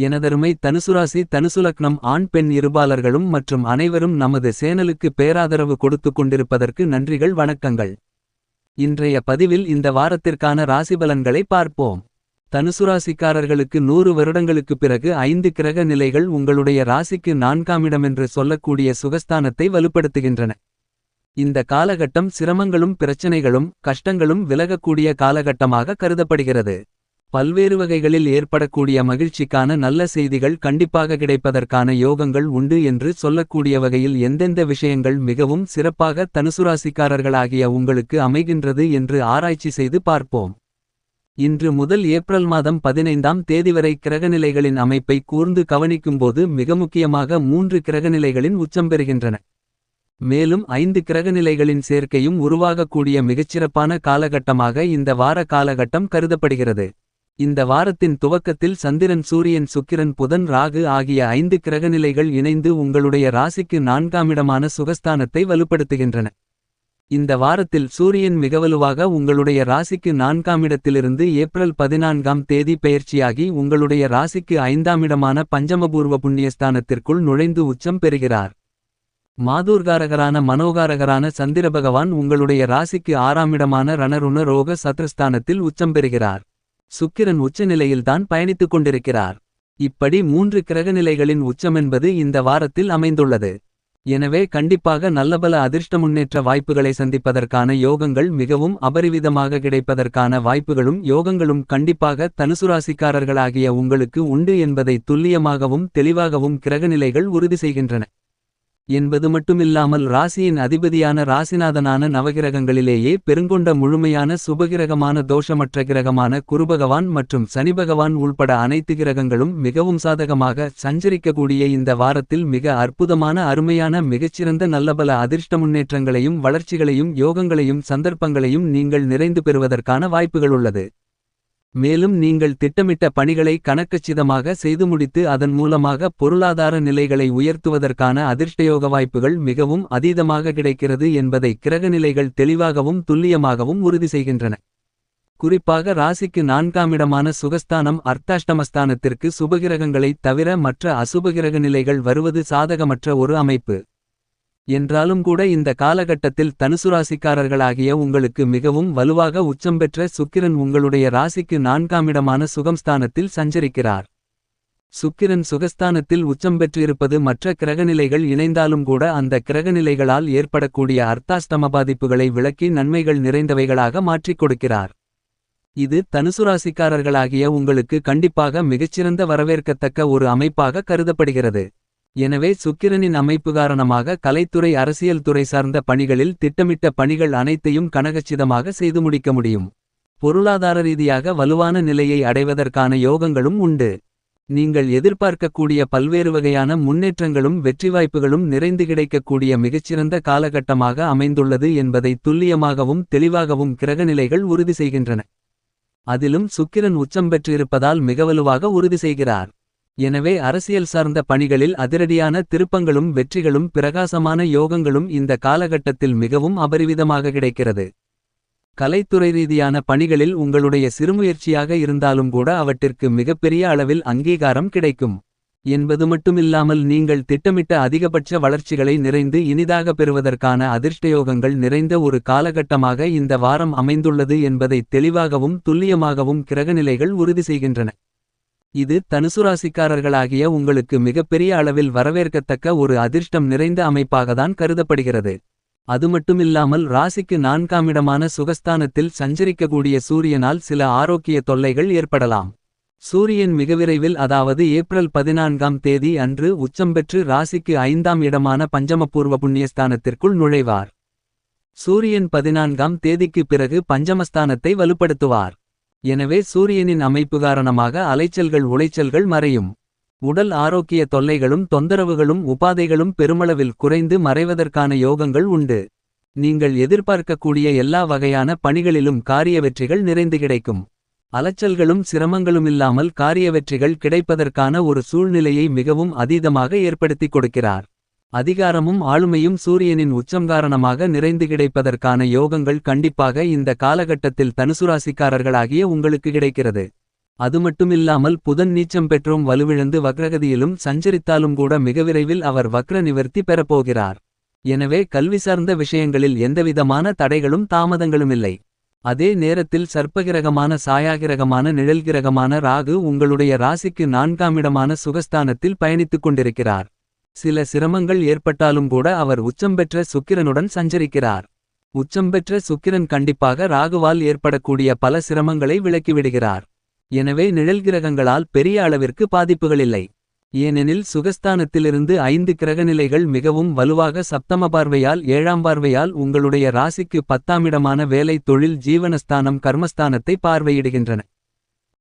எனதருமை தனுசுராசி தனுசுலக்னம் ஆண் பெண் இருபாலர்களும் மற்றும் அனைவரும் நமது சேனலுக்கு பேராதரவு கொடுத்துக் கொண்டிருப்பதற்கு நன்றிகள் வணக்கங்கள். இன்றைய பதிவில் இந்த வாரத்திற்கான ராசிபலன்களை பார்ப்போம். தனுசுராசிக்காரர்களுக்கு நூறு வருடங்களுக்குப் பிறகு ஐந்து கிரக நிலைகள் உங்களுடைய ராசிக்கு நான்காமிடமென்று சொல்லக்கூடிய சுகஸ்தானத்தை வலுப்படுத்துகின்றன. இந்த காலகட்டம் சிரமங்களும் பிரச்சனைகளும் கஷ்டங்களும் விலகக்கூடிய காலகட்டமாக கருதப்படுகிறது. பல்வேறு வகைகளில் ஏற்படக்கூடிய மகிழ்ச்சிக்கான நல்ல செய்திகள் கண்டிப்பாக கிடைப்பதற்கான யோகங்கள் உண்டு என்று சொல்லக்கூடிய வகையில் எந்தெந்த விஷயங்கள் மிகவும் சிறப்பாக தனுசுராசிக்காரர்களாகிய உங்களுக்கு அமைகின்றது என்று ஆராய்ச்சி செய்து பார்ப்போம். இன்று முதல் ஏப்ரல் மாதம் பதினைந்தாம் தேதி வரை கிரகநிலைகளின் அமைப்பை கூர்ந்து கவனிக்கும்போது மிக முக்கியமாக மூன்று கிரகநிலைகளின் உச்சம் பெறுகின்றன. மேலும் ஐந்து கிரகநிலைகளின் சேர்க்கையும் உருவாகக்கூடிய மிகச்சிறப்பான காலகட்டமாக இந்த வார காலகட்டம் கருதப்படுகிறது. இந்த வாரத்தின் துவக்கத்தில் சந்திரன் சூரியன் சுக்கிரன் புதன் ராகு ஆகிய ஐந்து கிரகநிலைகள் இணைந்து உங்களுடைய ராசிக்கு நான்காமிடமான சுகஸ்தானத்தை வலுப்படுத்துகின்றன. இந்த வாரத்தில் சூரியன் மிகவலுவாக உங்களுடைய ராசிக்கு நான்காமிடத்திலிருந்து ஏப்ரல் பதினான்காம் தேதி பெயர்ச்சியாகி உங்களுடைய ராசிக்கு ஐந்தாமிடமான பஞ்சமபூர்வ புண்ணியஸ்தானத்திற்குள் நுழைந்து உச்சம் பெறுகிறார். மாதூர்காரகரான மனோகாரகரான சந்திர பகவான் உங்களுடைய ராசிக்கு ஆறாமிடமான ரணருண ரோக சத்ரஸ்தானத்தில் உச்சம் பெறுகிறார். சுக்கிரன் உச்சநிலையில்தான் பயணித்துக் கொண்டிருக்கிறார். இப்படி மூன்று கிரகநிலைகளின் உச்சமென்பது இந்த வாரத்தில் அமைந்துள்ளது. எனவே கண்டிப்பாக நல்லபல அதிர்ஷ்ட முன்னேற்ற வாய்ப்புகளை சந்திப்பதற்கான யோகங்கள் மிகவும் அபரிவிதமாக கிடைப்பதற்கான வாய்ப்புகளும் யோகங்களும் கண்டிப்பாக தனுசுராசிக்காரர்களாகிய உங்களுக்கு உண்டு என்பதை துல்லியமாகவும் தெளிவாகவும் கிரகநிலைகள் உறுதி செய்கின்றன. என்பது மட்டுமில்லாமல் ராசியின் அதிபதியான ராசிநாதனான நவகிரகங்களிலேயே பெருங்கொண்ட முழுமையான சுபகிரகமான தோஷமற்ற கிரகமான குருபகவான் மற்றும் சனிபகவான் உள்பட அனைத்து கிரகங்களும் மிகவும் சாதகமாக சஞ்சரிக்கக்கூடிய இந்த வாரத்தில் மிக அற்புதமான அருமையான மிகச்சிறந்த நல்லபல அதிர்ஷ்ட முன்னேற்றங்களையும் வளர்ச்சிகளையும் யோகங்களையும் சந்தர்ப்பங்களையும் நீங்கள் நிறைந்து பெறுவதற்கான வாய்ப்புகள் உள்ளது. மேலும் நீங்கள் திட்டமிட்ட பணிகளை கணக்கச்சிதமாக செய்து முடித்து அதன் மூலமாக பொருளாதார நிலைகளை உயர்த்துவதற்கான அதிர்ஷ்டயோக வாய்ப்புகள் மிகவும் அதீதமாக கிடைக்கிறது என்பதை கிரகநிலைகள் தெளிவாகவும் துல்லியமாகவும் உறுதி செய்கின்றன. குறிப்பாக ராசிக்கு நான்காமிடமான சுகஸ்தானம் அர்த்தாஷ்டமஸ்தானத்திற்கு சுபகிரகங்களைத் தவிர மற்ற அசுபகிரக நிலைகள் வருவது சாதகமற்ற ஒரு அமைப்பு. என்றாலும் கூட இந்த காலகட்டத்தில் தனுசுராசிக்காரர்களாகிய உங்களுக்கு மிகவும் வலுவாக உச்சம் பெற்ற சுக்கிரன் உங்களுடைய ராசிக்கு நான்காமிடமான சுகம்ஸ்தானத்தில் சஞ்சரிக்கிறார். சுக்கிரன் சுகஸ்தானத்தில் உச்சம் பெற்றிருப்பது மற்ற கிரகநிலைகள் இணைந்தாலும் கூட அந்த கிரகநிலைகளால் ஏற்படக்கூடிய அர்த்தாஷ்டம பாதிப்புகளை விளக்கி நன்மைகள் நிறைந்தவைகளாக மாற்றிக் கொடுக்கிறார். இது தனுசுராசிக்காரர்களாகிய உங்களுக்கு கண்டிப்பாக மிகச்சிறந்த வரவேற்கத்தக்க ஒரு அமைப்பாக கருதப்படுகிறது. எனவே சுக்கிரனின் அமைப்பு காரணமாக கலைத்துறை அரசியல் துறை சார்ந்த பணிகளில் திட்டமிட்ட பணிகள் அனைத்தையும் கனகச்சிதமாக செய்து முடிக்க முடியும். பொருளாதார ரீதியாக வலுவான நிலையை அடைவதற்கான யோகங்களும் உண்டு. நீங்கள் எதிர்பார்க்கக்கூடிய பல்வேறு வகையான முன்னேற்றங்களும் வெற்றி வாய்ப்புகளும் நிறைந்து கிடைக்கக்கூடிய மிகச்சிறந்த காலகட்டமாக அமைந்துள்ளது என்பதை துல்லியமாகவும் தெளிவாகவும் கிரகநிலைகள் உறுதி செய்கின்றன. அதிலும் சுக்கிரன் உச்சம் பெற்றிருப்பதால் மிகவலுவாக உறுதி செய்கிறார். எனவே அரசியல் சார்ந்த பணிகளில் அதிரடியான திருப்பங்களும் வெற்றிகளும் பிரகாசமான யோகங்களும் இந்த காலகட்டத்தில் மிகவும் அபரிவிதமாக கிடைக்கிறது. கலைத்துறை ரீதியான பணிகளில் உங்களுடைய சிறுமுயற்சியாக இருந்தாலும் கூட அவற்றிற்கு மிகப்பெரிய அளவில் அங்கீகாரம் கிடைக்கும். என்பது மட்டுமில்லாமல் நீங்கள் திட்டமிட்ட அதிகபட்ச வளர்ச்சிகளை நிறைந்து இனிதாக பெறுவதற்கான அதிர்ஷ்டயோகங்கள் நிறைந்த ஒரு காலகட்டமாக இந்த வாரம் அமைந்துள்ளது என்பதை தெளிவாகவும் துல்லியமாகவும் கிரகநிலைகள் உறுதி செய்கின்றன. இது தனுசுராசிக்காரர்களாகிய உங்களுக்கு மிகப்பெரிய அளவில் வரவேற்கத்தக்க ஒரு அதிர்ஷ்டம் நிறைந்த அமைப்பாகத்தான் கருதப்படுகிறது. அது மட்டுமில்லாமல் ராசிக்கு நான்காமிடமான சுகஸ்தானத்தில் சஞ்சரிக்கக்கூடிய சூரியனால் சில ஆரோக்கிய தொல்லைகள் ஏற்படலாம். சூரியன் மிக விரைவில் அதாவது ஏப்ரல் பதினான்காம் தேதி அன்று உச்சம் பெற்று ராசிக்கு ஐந்தாம் இடமான பஞ்சமபூர்வ புண்ணியஸ்தானத்திற்குள் நுழைவார். சூரியன் பதினான்காம் தேதிக்கு பிறகு பஞ்சமஸ்தானத்தை வலுப்படுத்துவார். எனவே சூரியனின் அமைப்பு காரணமாக அலைச்சல்கள் உளைச்சல்கள் மறையும். உடல் ஆரோக்கிய தொல்லைகளும் தொந்தரவுகளும் உபாதைகளும் பெருமளவில் குறைந்து மறைவதற்கான யோகங்கள் உண்டு. நீங்கள் எதிர்பார்க்கக்கூடிய எல்லா வகையான பணிகளிலும் காரிய வெற்றிகள் நிறைந்து கிடைக்கும். அலைச்சல்களும் சிரமங்களுமில்லாமல் காரிய வெற்றிகள் கிடைப்பதற்கான ஒரு சூழ்நிலையை மிகவும் அதீதமாக ஏற்படுத்திக் கொடுக்கிறார். அதிகாரமும் ஆளுமையும் சூரியனின் உச்சம் காரணமாக நிறைந்து கிடைப்பதற்கான யோகங்கள் கண்டிப்பாக இந்த காலகட்டத்தில் தனுசுராசிக்காரர்களாகிய உங்களுக்கு கிடைக்கிறது. அதுமட்டுமில்லாமல் புதன் நீச்சம் பெற்றும் வலுவிழந்து வக்ரகதியிலும் சஞ்சரித்தாலும் கூட மிக விரைவில் அவர் வக்ர நிவர்த்தி பெறப்போகிறார். எனவே கல்வி சார்ந்த விஷயங்களில் எந்தவிதமான தடைகளும் தாமதங்களும் இல்லை அதே நேரத்தில் சர்ப்பகிரகமான சாயாகிரகமான நிழல்கிரகமான ராகு உங்களுடைய ராசிக்கு நான்காமிடமான சுகஸ்தானத்தில் பயணித்துக் கொண்டிருக்கிறார். சில சிரமங்கள் ஏற்பட்டாலும் கூட அவர் உச்சம் பெற்ற சுக்கிரனுடன் சஞ்சரிக்கிறார். உச்சம் பெற்ற சுக்கிரன் கண்டிப்பாக ராகுவால் ஏற்படக்கூடிய பல சிரமங்களை விலக்கிவிடுகிறார். எனவே நிழல் கிரகங்களால் பெரிய அளவிற்கு பாதிப்புகளில்லை. ஏனெனில் சுகஸ்தானத்திலிருந்து ஐந்து கிரகநிலைகள் மிகவும் வலுவாக சப்தம பார்வையால் ஏழாம் பார்வையால் உங்களுடைய ராசிக்கு பத்தாமிடமான வேலை தொழில் ஜீவனஸ்தானம் கர்மஸ்தானத்தை பார்வையிடுகின்றன.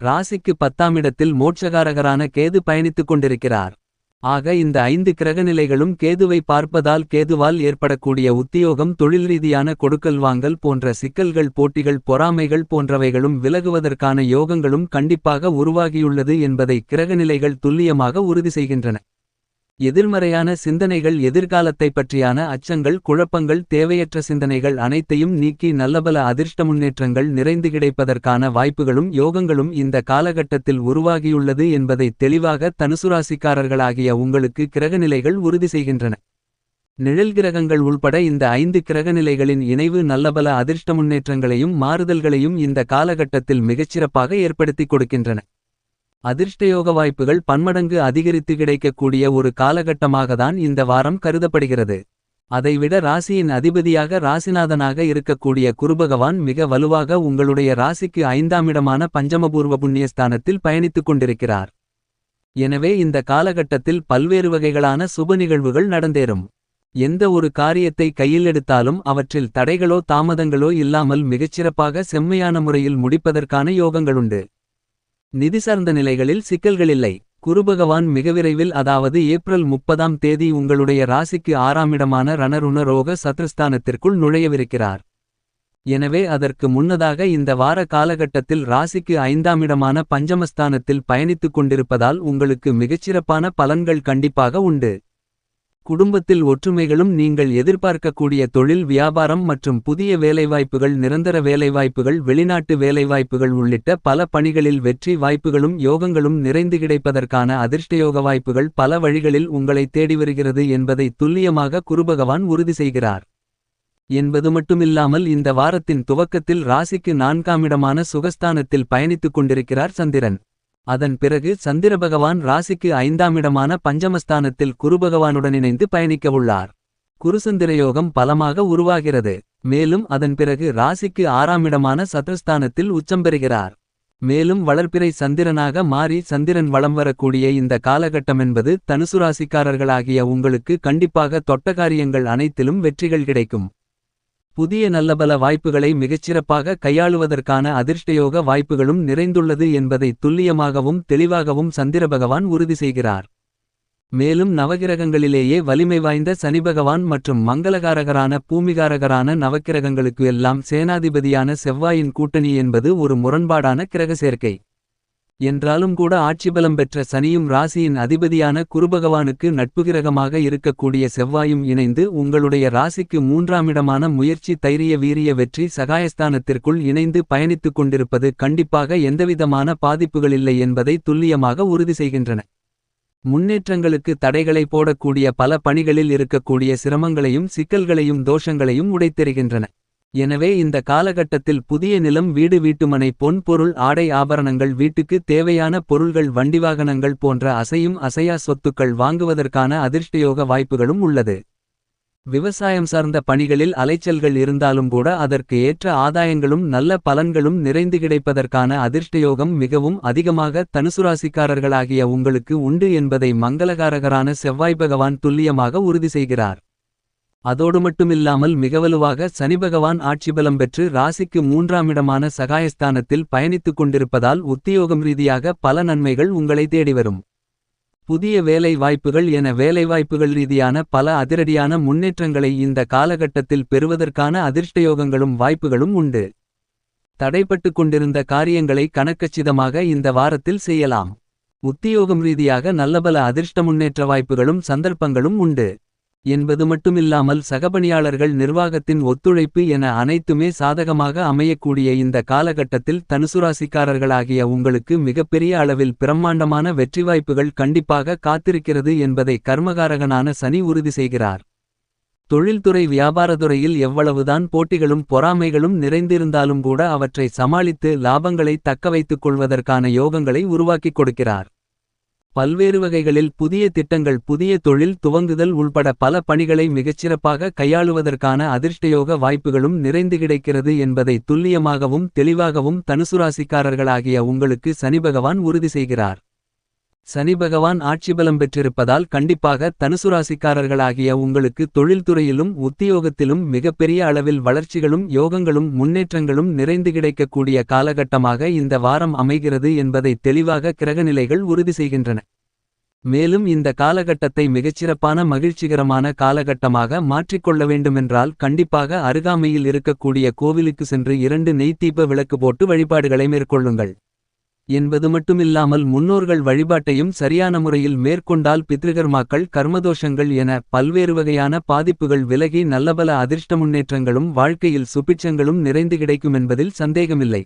ராசிக்கு பத்தாமிடத்தில் மோட்சகாரகரான கேது பயணித்துக் கொண்டிருக்கிறார். ஆக இந்த ஐந்து கிரகநிலைகளும் கேதுவை பார்ப்பதால் கேதுவால் ஏற்படக்கூடிய உத்தியோகம் தொழில் ரீதியான கொடுக்கல் வாங்கல் போன்ற சிக்கல்கள் போட்டிகள் பொறாமைகள் போன்றவைகளும் விலகுவதற்கான யோகங்களும் கண்டிப்பாக உருவாகியுள்ளது என்பதை கிரகநிலைகள் துல்லியமாக உறுதி செய்கின்றன. எதிர்மறையான சிந்தனைகள் எதிர்காலத்தைப் பற்றியான அச்சங்கள் குழப்பங்கள் தேவையற்ற சிந்தனைகள் அனைத்தையும் நீக்கி நல்லபல அதிர்ஷ்ட முன்னேற்றங்கள் நிறைந்து கிடைப்பதற்கான வாய்ப்புகளும் யோகங்களும் இந்த காலகட்டத்தில் உருவாகியுள்ளது என்பதை தெளிவாக தனுசுராசிக்காரர்களாகிய உங்களுக்கு கிரகநிலைகள் உறுதி செய்கின்றன. நிழல் கிரகங்கள் உள்பட இந்த ஐந்து கிரகநிலைகளின் இணைவு நல்லபல அதிர்ஷ்ட முன்னேற்றங்களையும் மாறுதல்களையும் இந்த காலகட்டத்தில் மிகச்சிறப்பாக ஏற்படுத்திக் கொடுக்கின்றன. அதிர்ஷ்டயோக வாய்ப்புகள் பன்மடங்கு அதிகரித்து கிடைக்கக்கூடிய ஒரு காலகட்டமாகத்தான் இந்த வாரம் கருதப்படுகிறது. அதைவிட ராசியின் அதிபதியாக ராசிநாதனாக இருக்கக்கூடிய குருபகவான் மிக வலுவாக உங்களுடைய ராசிக்கு ஐந்தாமிடமான பஞ்சமபூர்வ புண்ணியஸ்தானத்தில் பயணித்துக் கொண்டிருக்கிறார். எனவே இந்த காலகட்டத்தில் பல்வேறு வகைகளான சுப நிகழ்வுகள் நடந்தேறும். எந்த ஒரு காரியத்தை கையில் எடுத்தாலும் அவற்றில் தடைகளோ தாமதங்களோ இல்லாமல் மிகச்சிறப்பாக செம்மையான முறையில் முடிப்பதற்கான யோகங்களுண்டு நிதி சார்ந்த நிலைகளில் சிக்கல்களில்லை குருபகவான் மிக விரைவில் அதாவது ஏப்ரல் முப்பதாம் தேதி உங்களுடைய ராசிக்கு ஆறாமிடமான ரணருண ரோக சத்ருஸ்தானத்திற்குள் நுழையவிருக்கிறார். எனவே அதற்கு முன்னதாக இந்த வார காலகட்டத்தில் ராசிக்கு ஐந்தாமிடமான பஞ்சமஸ்தானத்தில் பயணித்துக் கொண்டிருப்பதால் உங்களுக்கு மிகச்சிறப்பான பலன்கள் கண்டிப்பாக உண்டு. குடும்பத்தில் ஒற்றுமைகளும் நீங்கள் எதிர்பார்க்கக்கூடிய தொழில் வியாபாரம் மற்றும் புதிய வேலைவாய்ப்புகள் நிரந்தர வேலைவாய்ப்புகள் வெளிநாட்டு வேலைவாய்ப்புகள் உள்ளிட்ட பல பணிகளில் வெற்றி வாய்ப்புகளும் யோகங்களும் நிறைந்து கிடைப்பதற்கான அதிர்ஷ்டயோக வாய்ப்புகள் பல வழிகளில் உங்களை தேடி வருகிறது என்பதை துல்லியமாக குருபகவான் உறுதி செய்கிறார். என்பது மட்டுமில்லாமல் இந்த வாரத்தின் துவக்கத்தில் ராசிக்கு நான்காமிடமான சுகஸ்தானத்தில் பயணித்துக் கொண்டிருக்கிறார் சந்திரன். அதன் பிறகு சந்திரபகவான் ராசிக்கு ஐந்தாமிடமான பஞ்சமஸ்தானத்தில் குருபகவானுடன் இணைந்து பயணிக்கவுள்ளார் குருசந்திரயோகம் பலமாக உருவாகிறது. மேலும் அதன் பிறகு ராசிக்கு ஆறாமிடமான சத்ருஸ்தானத்தில் உச்சம் பெறுகிறார். மேலும் வளர்ப்பிறை சந்திரனாக மாறி சந்திரன் வளம் வரக்கூடிய இந்த காலகட்டமென்பது தனுசு ராசிக்காரர்களாகிய உங்களுக்கு கண்டிப்பாக தொட்ட காரியங்கள் அனைத்திலும் வெற்றிகள் கிடைக்கும். புதிய நல்லபல வாய்ப்புகளை மிகச்சிறப்பாக கையாளுவதற்கான அதிர்ஷ்டயோக வாய்ப்புகளும் நிறைந்துள்ளது என்பதை துல்லியமாகவும் தெளிவாகவும் சந்திரபகவான் உறுதி செய்கிறார். மேலும் நவகிரகங்களிலேயே வலிமை வாய்ந்த சனிபகவான் மற்றும் மங்களகாரகரான பூமிகாரகரான நவக்கிரகங்களுக்கு எல்லாம் சேனாதிபதியான செவ்வாயின் கூட்டணி என்பது ஒரு முரண்பாடான கிரக சேர்க்கை. என்றாலும் கூட ஆட்சிபலம் பெற்ற சனியும் ராசியின் அதிபதியான குருபகவானுக்கு நட்புகிரகமாக இருக்கக்கூடிய செவ்வாயும் இணைந்து உங்களுடைய ராசிக்கு மூன்றாமிடமான முயற்சி தைரிய வீரிய வெற்றி சகாயஸ்தானத்திற்குள் இணைந்து பயணித்துக் கொண்டிருப்பது கண்டிப்பாக எந்தவிதமான பாதிப்புகளில்லை என்பதை துல்லியமாக உறுதி செய்கின்றன. முன்னேற்றங்களுக்கு தடைகளை போடக்கூடிய பல பணிகளில் இருக்கக்கூடிய சிரமங்களையும் சிக்கல்களையும் தோஷங்களையும் உடைத்தெறிகின்றன. எனவே இந்த காலகட்டத்தில் புதிய நிலம் வீடு வீட்டுமனை பொன் பொருள் ஆடை ஆபரணங்கள் வீட்டுக்கு தேவையான பொருள்கள் வண்டிவாகனங்கள் போன்ற அசையும் அசையா சொத்துக்கள் வாங்குவதற்கான அதிர்ஷ்டயோக வாய்ப்புகளும் உள்ளது. விவசாயம் சார்ந்த பணிகளில் அலைச்சல்கள் இருந்தாலும் கூட அதற்கு ஏற்ற ஆதாயங்களும் நல்ல பலன்களும் நிறைந்து கிடைப்பதற்கான அதிர்ஷ்டயோகம் மிகவும் அதிகமாக தனுசுராசிக்காரர்களாகிய உங்களுக்கு உண்டு என்பதை மங்களகாரகரான செவ்வாய் பகவான் துல்லியமாக உறுதி செய்கிறார். அதோடு மட்டுமில்லாமல் மிகவலுவாக சனிபகவான் ஆட்சிபலம் பெற்று ராசிக்கு மூன்றாமிடமான சகாயஸ்தானத்தில் பயணித்துக் கொண்டிருப்பதால் உத்தியோகம் ரீதியாக பல நன்மைகள் உங்களை தேடிவரும் புதிய வேலை வாய்ப்புகள் என வேலைவாய்ப்புகள் ரீதியான பல அதிரடியான முன்னேற்றங்களை இந்த காலகட்டத்தில் பெறுவதற்கான அதிர்ஷ்டயோகங்களும் வாய்ப்புகளும் உண்டு. தடைப்பட்டு கொண்டிருந்த காரியங்களை கணக்கச்சிதமாக இந்த வாரத்தில் செய்யலாம். உத்தியோகம் ரீதியாக நல்லபல அதிர்ஷ்ட முன்னேற்ற வாய்ப்புகளும் சந்தர்ப்பங்களும் உண்டு. என்பது மட்டுமில்லாமல் சகபணியாளர்கள் நிர்வாகத்தின் ஒத்துழைப்பு என அனைத்துமே சாதகமாக அமையக்கூடிய இந்த காலகட்டத்தில் தனுசுராசிக்காரர்களாகிய உங்களுக்கு மிகப்பெரிய அளவில் பிரம்மாண்டமான வெற்றி வாய்ப்புகள் கண்டிப்பாக காத்திருக்கிறது என்பதை கர்மகாரகனான சனி உறுதி செய்கிறார். தொழில்துறை வியாபாரத்துறையில் எவ்வளவுதான் போட்டிகளும் பொறாமைகளும் நிறைந்திருந்தாலும் கூட அவற்றை சமாளித்து லாபங்களை தக்கவைத்துக் கொள்வதற்கான யோகங்களை உருவாக்கிக் கொடுக்கிறார். பல்வேறு வகைகளில் புதிய திட்டங்கள் புதிய தொழில் துவங்குதல் உள்பட பல பணிகளை மிகச்சிறப்பாக கையாளுவதற்கான அதிர்ஷ்டயோக வாய்ப்புகளும் நிறைந்து கிடைக்கிறது என்பதை துல்லியமாகவும் தெளிவாகவும் தனுசுராசிக்காரர்களாகிய உங்களுக்கு சனிபகவான் உறுதி செய்கிறார். சனி பகவான் ஆட்சிபலம் பெற்றிருப்பதால் கண்டிப்பாக தனுசுராசிக்காரர்களாகிய உங்களுக்கு தொழில்துறையிலும் உத்தியோகத்திலும் மிகப்பெரிய அளவில் வளர்ச்சிகளும் யோகங்களும் முன்னேற்றங்களும் நிறைந்து கிடைக்கக்கூடிய காலகட்டமாக இந்த வாரம் அமைகிறது என்பதை தெளிவாக கிரகநிலைகள் உறுதி செய்கின்றன. மேலும் இந்த காலகட்டத்தை மிகச்சிறப்பான மகிழ்ச்சிகரமான காலகட்டமாக மாற்றிக்கொள்ள வேண்டுமென்றால் கண்டிப்பாக அருகாமையில் இருக்கக்கூடிய கோவிலுக்கு சென்று இரண்டு நெய்த்தீப விளக்கு போட்டு வழிபாடுகளை மேற்கொள்ளுங்கள். என்பது மட்டுமில்லாமல் முன்னோர்கள் வழிபாட்டையும் சரியான முறையில் மேற்கொண்டால் பித்ருகர்மாக்கள் கர்மதோஷங்கள் என பல்வேறு வகையான பாதிப்புகள் விலகி நல்லபல அதிர்ஷ்ட முன்னேற்றங்களும் வாழ்க்கையில் சுபிட்சங்களும் நிறைந்து கிடைக்கும் என்பதில் சந்தேகமில்லை.